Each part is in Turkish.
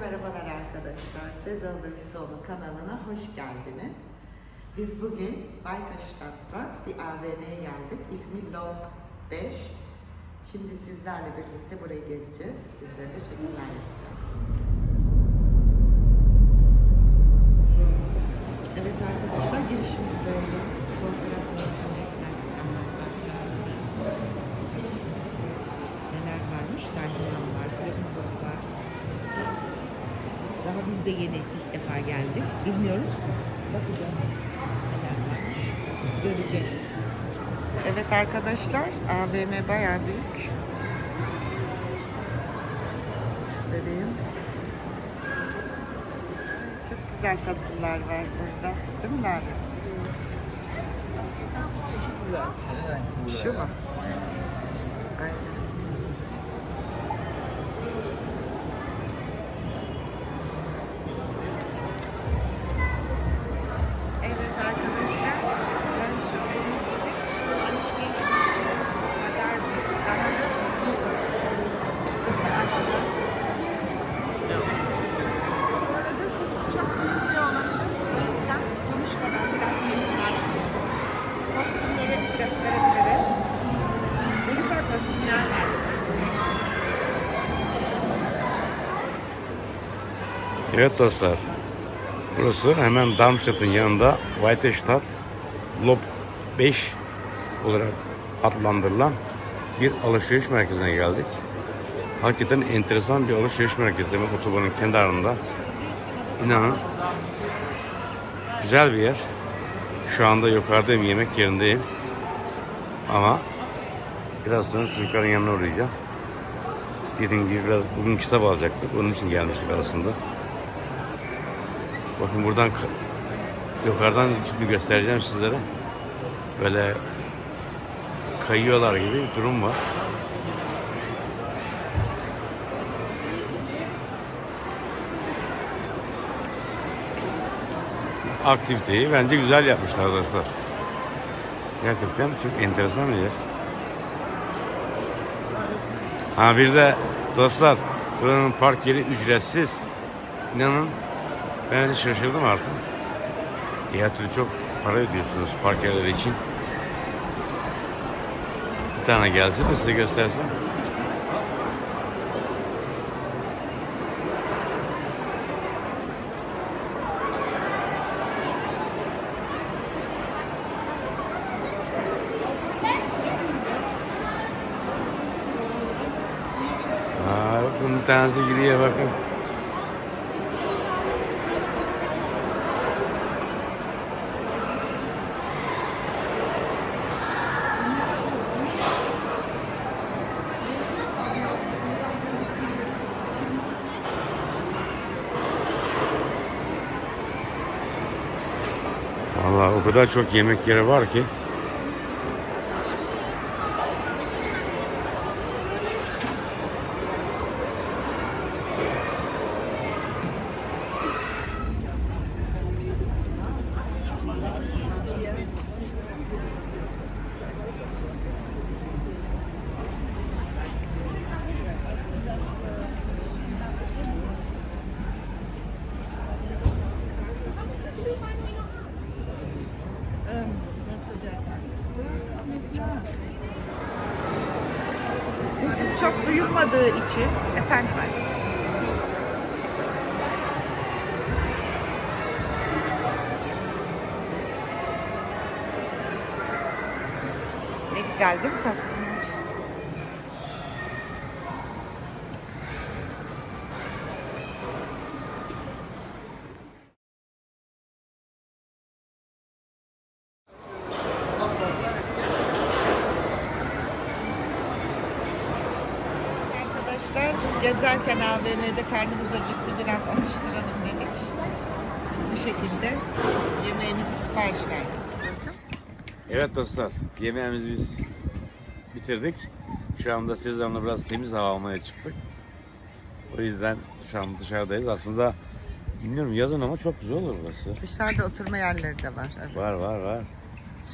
merhabalar arkadaşlar. Sezon ve kanalına hoş geldiniz. Biz bugün Baytaş'ta bir AVM'ye geldik. İsmi Lob 5. Şimdi sizlerle birlikte burayı gezeceğiz. Sizlere çekimler yapacağız. Evet arkadaşlar girişimiz böyle. Sol tarafta ne güzel dükkanlar var. sergiler. Neler varmış? Dergiyan var, Flamingo var. Daha biz de yeni ilk defa geldik. Bilmiyoruz. Bakacağız. Neler varmış. Göreceğiz. Evet arkadaşlar, AVM bayağı büyük. Göstereyim. Çok güzel puzzle'lar var burada. Değil mi güzel. Şu mu? Evet dostlar. Burası hemen Darmstadt'ın yanında Weiterstadt Lob 5 olarak adlandırılan bir alışveriş merkezine geldik. Hakikaten enteresan bir alışveriş merkezi. Demek otobanın kenarında. İnanın güzel bir yer. Şu anda yukarıdayım, yemek yerindeyim. Ama biraz sonra çocukların yanına uğrayacağım. Dediğim gibi biraz bugün kitap alacaktık. Onun için gelmiştik aslında. Bakın buradan ka- yukarıdan şimdi göstereceğim sizlere. Böyle kayıyorlar gibi bir durum var. Aktiviteyi bence güzel yapmışlar dostlar. Gerçekten çok enteresan bir yer. Ha bir de dostlar buranın park yeri ücretsiz. İnanın ben şaşırdım artık. Diğer türlü çok para ödüyorsunuz park yerleri için. Bir tane gelse de size göstersem. Bakın bir tanesi gidiyor bakın. O kadar çok yemek yeri var ki. Sesim çok duyulmadığı için efendim anneciğim. Ne güzel değil mi kostümler? AVM'de karnımız acıktı biraz atıştıralım dedik. Bu şekilde yemeğimizi sipariş verdik. Evet dostlar, yemeğimizi biz bitirdik. Şu anda Sezan'la biraz temiz hava almaya çıktık. O yüzden şu an dışarıdayız. Aslında bilmiyorum yazın ama çok güzel olur burası. Dışarıda oturma yerleri de var. Evet. Var var var.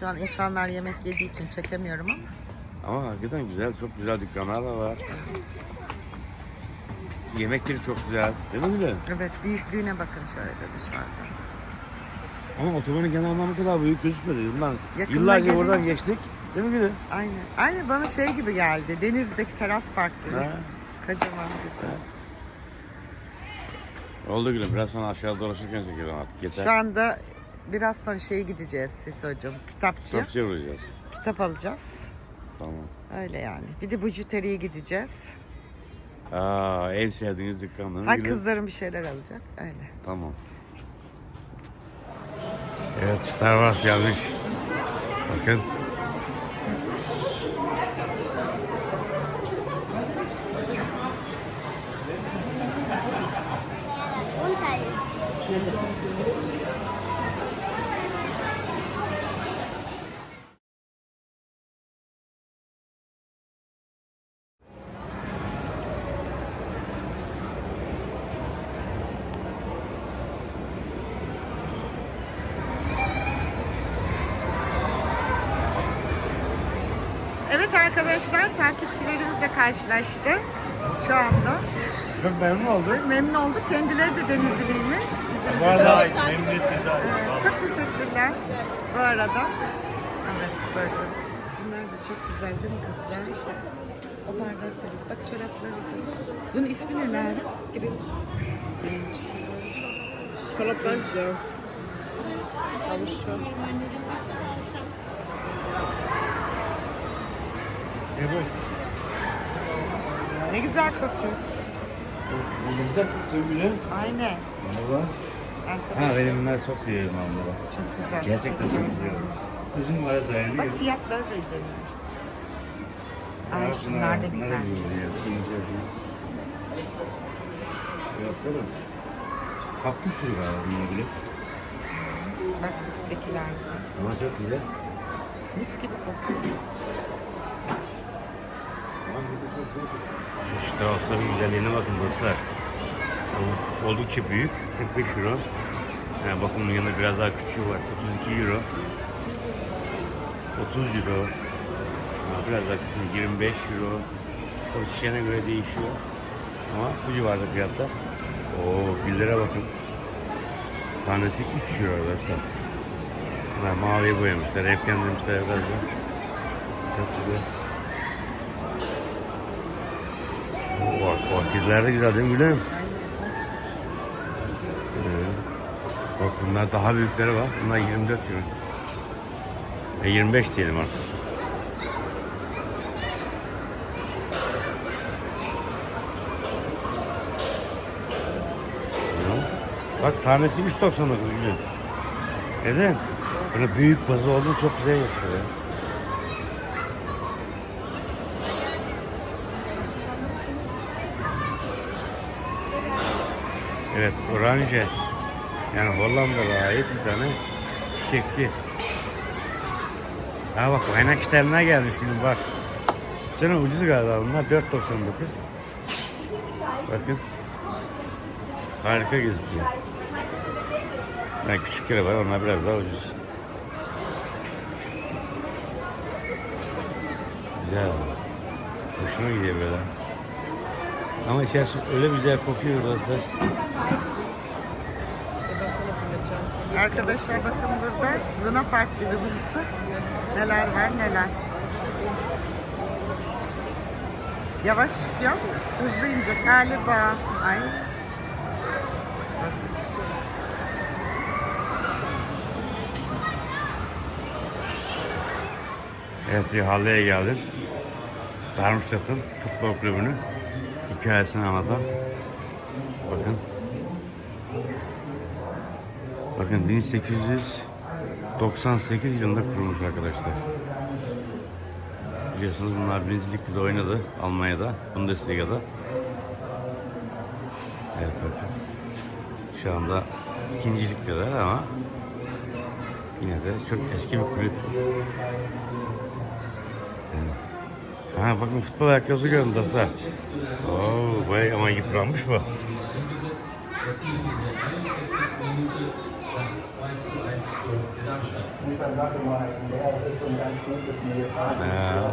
Şu an insanlar yemek yediği için çekemiyorum ama Ama hakikaten güzel, çok güzel dükkanlar da var. Yemekleri çok güzel. Değil mi Gülüm? Evet büyüklüğüne bakın şöyle dışarıda. Ama otobanın kenarından bu kadar büyük gözükmedi. Bundan Yakınına oradan gelince- geçtik. Değil mi Gülüm? Aynen. Aynen bana şey gibi geldi. Deniz'deki teras parkları. Ha. Kocaman güzel. Oldu Gülüm. Biraz sonra aşağı dolaşırken çekelim artık. Yeter. Şu anda biraz sonra şeye gideceğiz Siso'cum. Kitapçıya. Çok vuracağız. Kitap alacağız. Tamam. Öyle yani. Bir de bujuteriye gideceğiz. Aa, en sevdiğiniz dükkan değil mi Ha Gülüm? kızlarım bir şeyler alacak. Öyle. Tamam. Evet Star Wars gelmiş. Bakın. Evet arkadaşlar takipçilerimizle karşılaştı. Şu anda. Çok memnun olduk. Memnun olduk. Kendileri de Denizliliymiş. Bizim Valla memnuniyet bize. Ee, çok teşekkürler bu arada. Evet Sırcığım. Bunlar da çok güzel değil mi kızlar? O bardaklarız. Bak çorapları. Bunun ismi ne Lara? Grinch. Grinch. Çoraplar güzel. Havuçlu. Evet. Ne güzel kokuyor. Bu güzel koktu bile. Aynen. Merhaba. Ha benim bunları çok seviyorum onları. çok güzel. Gerçekten çok seviyorum. Uzun var dayanıyor. Bak fiyatları da üzerinde. Ay Ya şunlar da güzel. güzel güzel. Baksana. Kaktüs türü galiba bunlar bile. Bak üsttekiler. Ama çok güzel. Mis gibi kokuyor. Şu Strauss'ların güzelliğine bakın dostlar. Ol- Oldukça büyük. 45 euro. Yani bakın bunun yanında biraz daha küçüğü var. 32 euro. 30 euro. Biraz daha küçüğü 25 euro. O şişene göre değişiyor. Ama bu civarda fiyatlar. Oo güllere bakın. Tanesi 3 euro arkadaşlar. Maviye boyamışlar. Renklendirmişler biraz da. Çok güzel. O orkideler de güzel değil mi Gülüm? Evet. Bak bunlar daha büyükleri var. Bunlar 24 euro. E 25 diyelim artık. Bak tanesi 3.99 Gülüm. Neden? Böyle büyük bazı olduğunu çok güzel yapıyor ya. Evet, oranje. Yani Hollanda'da ait bir tane çiçekçi. Ha bak kaynak işlerine gelmiş gülüm bak. Bu sene ucuz galiba bunlar 4.99. Bakın. Harika gözüküyor. Yani küçükleri var onlar biraz daha ucuz. Güzel. Hoşuma gidiyor böyle. Ama içerisi öyle güzel kokuyor fırlatacağım. Arkadaşlar bakın burada Luna Park gibi burası. Neler var neler. Yavaş çıkıyor. Hızlı inecek galiba. Ay. Evet bir halleye geldim. Darmstadt'ın futbol kulübünün hikayesini anlatan. Bakın. Bakın 1898 yılında kurulmuş arkadaşlar. Biliyorsunuz bunlar birinci ligde de oynadı Almanya'da, Bundesliga'da. Evet bakın. Şu anda ikinci ligdeler ama yine de çok eski bir kulüp. Ha bakın futbol ayakkabısı göründü ha. Oo, vay ama yıpranmış mı? Ja.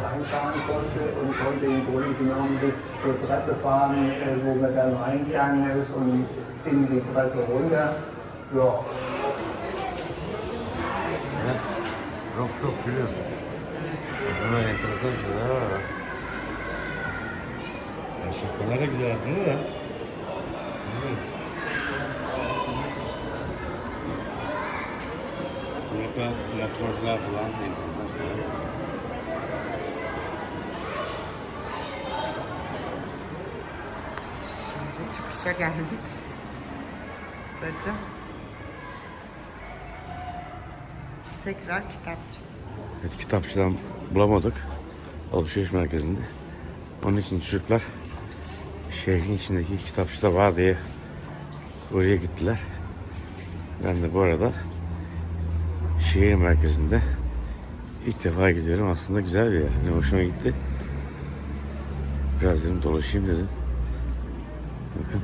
und konnte im Grunde genommen bis zur Treppe fahren, wo man dann reingegangen ist und in die Treppe runter. Ja. Çok Ja. gülüyor. Ha, enteresan şeyler Ja. Ha. Ya şapkalar da güzel aslında da. Sonuçta motorcular falan enteresan şeyler. Şimdi çıkışa geldik. Kısaca. Tekrar kitapçı. Evet, kitapçıdan bulamadık. Alışveriş merkezinde. Onun için çocuklar şehrin içindeki kitapçıda var diye oraya gittiler. Ben de bu arada şehir merkezinde ilk defa gidiyorum. Aslında güzel bir yer. Yani hoşuma gitti. Biraz dedim dolaşayım dedim. Bakın.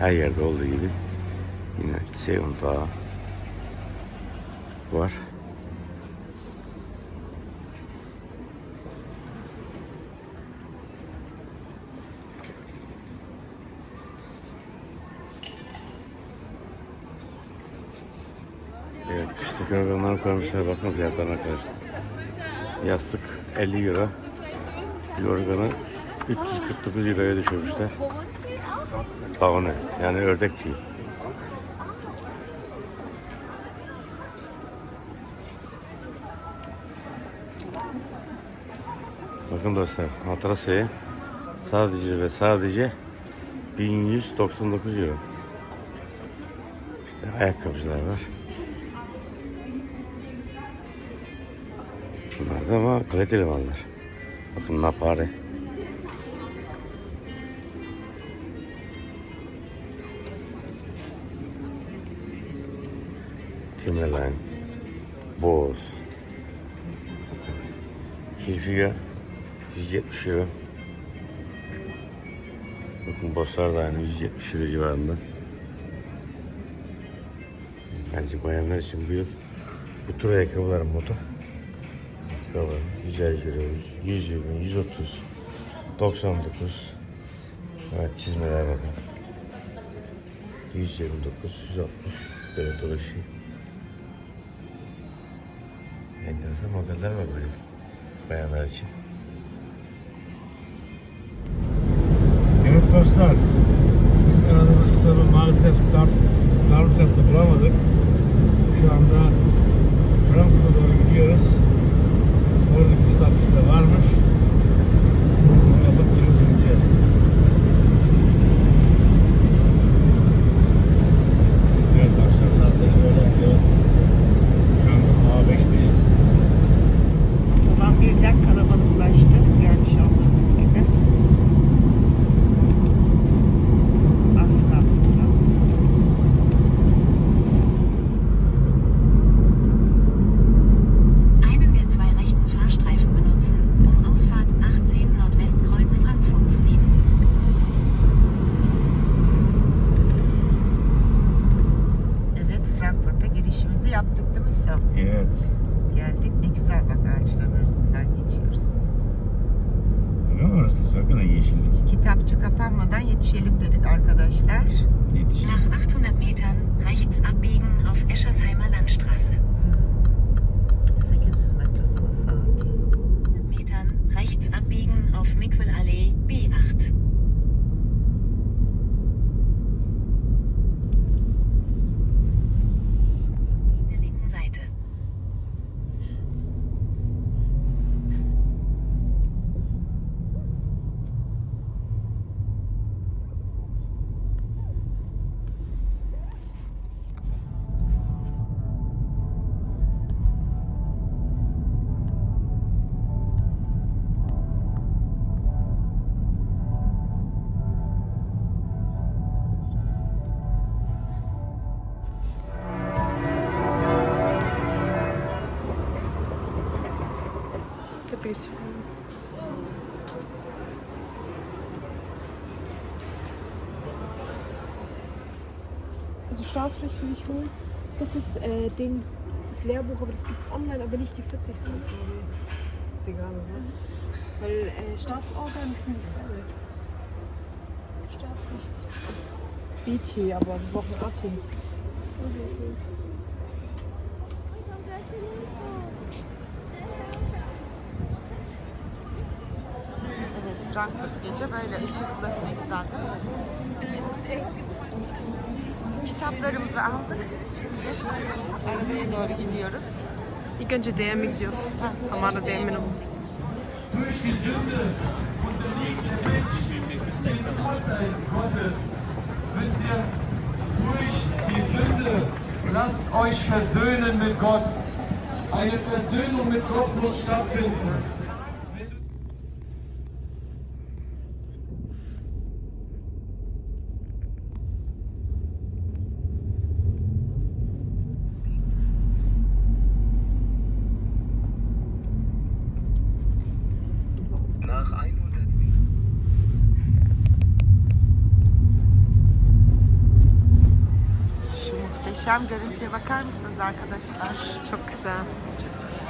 Her yerde olduğu gibi yine Seyun Dağı var. Evet, kışlık yorganlar koymuşlar. Bakın fiyatlarına arkadaşlar. Yastık 50 euro. Yorganı 349 euroya düşürmüşler. Tavane, yani ördek tüyü. Bakın dostlar, matrasaya sadece ve sadece 1199 euro. İşte ayakkabıcılar var. Da ama kaliteli mallar. Bakın napare. Timberline. Boz. Hilfiger 170 euro. Bakın bosslar da yani 170 euro civarında. Bence bayanlar için bu yıl bu tür ayakkabıların moda. Ayakkabı 150 euro, 100 euro, 130, 99. Evet çizmeler bakın. 129, 160 böyle dolaşıyor. Enteresan modeller var böyle bayanlar için. Evet dostlar. Biz aradığımız kitabı maalesef Dar Darmstadt'ta bulamadık. Şu anda Frankfurt'a doğru gidiyoruz. Oradaki kitapçıda varmış. Auf Mickelallee B8. Капец. Also Startfläche will ich holen. Das ist äh, den, das Lehrbuch, aber das gibt es online, aber nicht die 40 sind, glaube ich. Ist egal, oder? Weil äh, Staatsorgan sind die Fälle. Startpflicht. BT, aber wir brauchen AT. Evet, Gece böyle ışıklı ne güzel değil mi? Kitaplarımızı aldık. Şimdi arabaya doğru gidiyoruz. İlk önce DM'e gidiyoruz. Tamara DM'in durch die Sünde unterliegt der Mensch dem Urteil Gottes. Wisst ihr, durch die Sünde lasst euch versöhnen mit Gott. Eine Versöhnung mit Gott muss stattfinden. Nach 100 Şu muhteşem görüntüye bakar mısınız arkadaşlar? Çok güzel. Evet.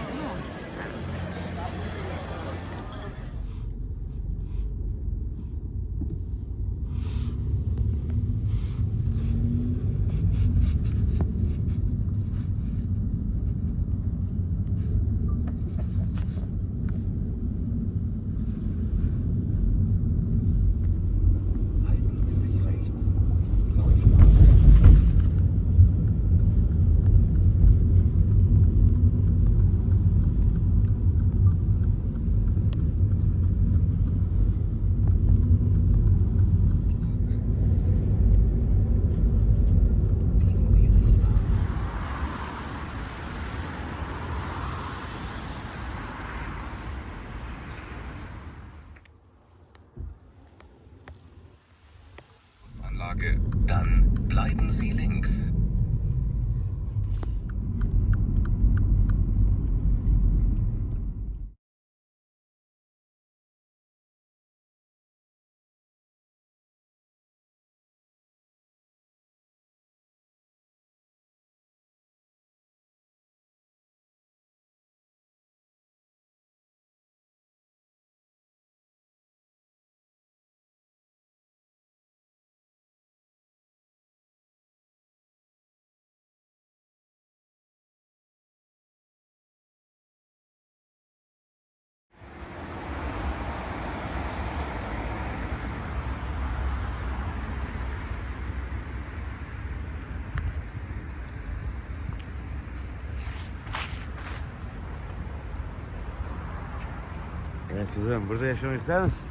Suzan burada yaşamak ister misin?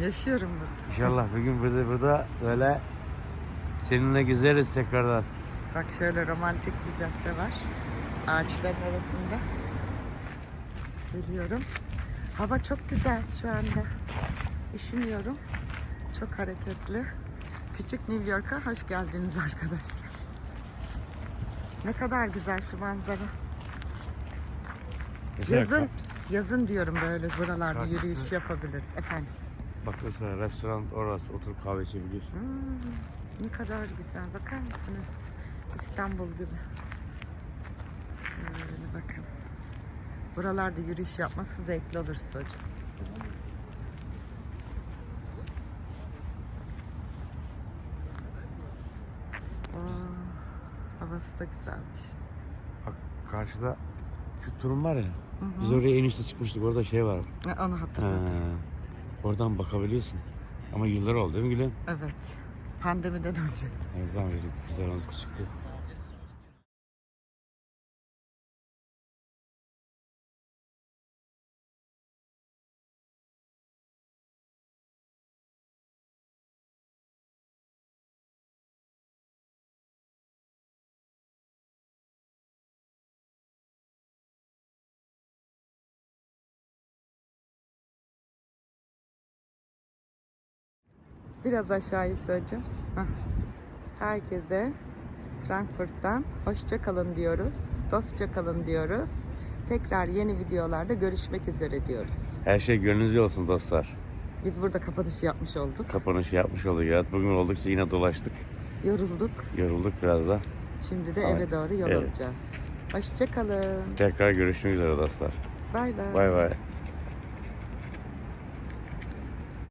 Yaşıyorum burada. İnşallah bir gün burada burada böyle seninle gezeriz tekrardan. Bak şöyle romantik bir cadde var. Ağaçların arasında. Geliyorum. Hava çok güzel şu anda. Üşümüyorum. Çok hareketli. Küçük New York'a hoş geldiniz arkadaşlar. Ne kadar güzel şu manzara. Yazın, yazın diyorum böyle buralarda Karşısı- yürüyüş yapabiliriz. Efendim. Bak mesela restoran orası oturup kahve içebiliyorsun. Hmm, ne kadar güzel. Bakar mısınız? İstanbul gibi. Şöyle bakın. Buralarda yürüyüş yapması zevkli olur hocam. Havası da güzelmiş. Bak karşıda şu turun var ya. Biz oraya en üstte çıkmıştık. Orada şey var. Onu Ha, hatırladım. oradan bakabiliyorsun. Ama yıllar oldu değil mi Gülüm? Evet. Pandemiden önce. Ne zaman bizim kızlarımız küçüktü. Biraz aşağıyı söyleyeceğim. Herkese Frankfurt'tan hoşça kalın diyoruz. Dostça kalın diyoruz. Tekrar yeni videolarda görüşmek üzere diyoruz. Her şey gönlünüzce olsun dostlar. Biz burada kapanışı yapmış olduk. Kapanışı yapmış olduk ya. Bugün oldukça yine dolaştık. Yorulduk. Yorulduk biraz da. Şimdi de Aynen. eve doğru yol Evet. alacağız. Hoşçakalın. Tekrar görüşmek üzere dostlar. Bay bay. Bay bay.